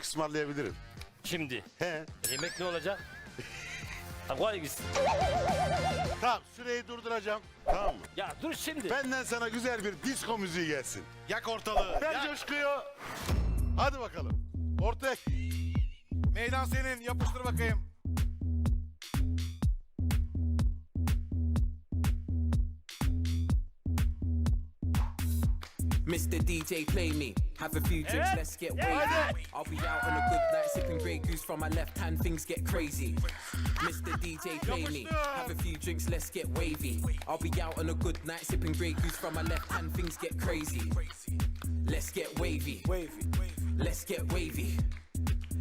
müzik ısmarlayabilirim. Şimdi. He. Yemek ne olacak? Ha, kolay gitsin. Tamam süreyi durduracağım. Tamam mı? Ya dur şimdi. Benden sana güzel bir disco müziği gelsin. Yak ortalığı. Ver yak. coşkuyu. Hadi bakalım. Ortaya. Meydan senin. Yapıştır bakayım. Mr. DJ, play me. Have a few drinks, let's get Yeah. wavy. I'll be out on a good night, sipping Grey Goose from my left hand, things get crazy. Mr. DJ, play me. Have a few drinks, let's get wavy. I'll be out on a good night, sipping Grey Goose from my left hand, things get crazy. Let's get wavy. Wavy. Let's get wavy.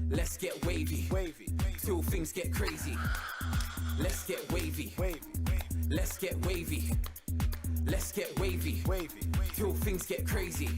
Let's get wavy. Wavy. Till things get crazy. Let's get wavy. Wavy. Let's get wavy. Let's get wavy. Wavy. Till things get crazy.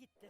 gitti.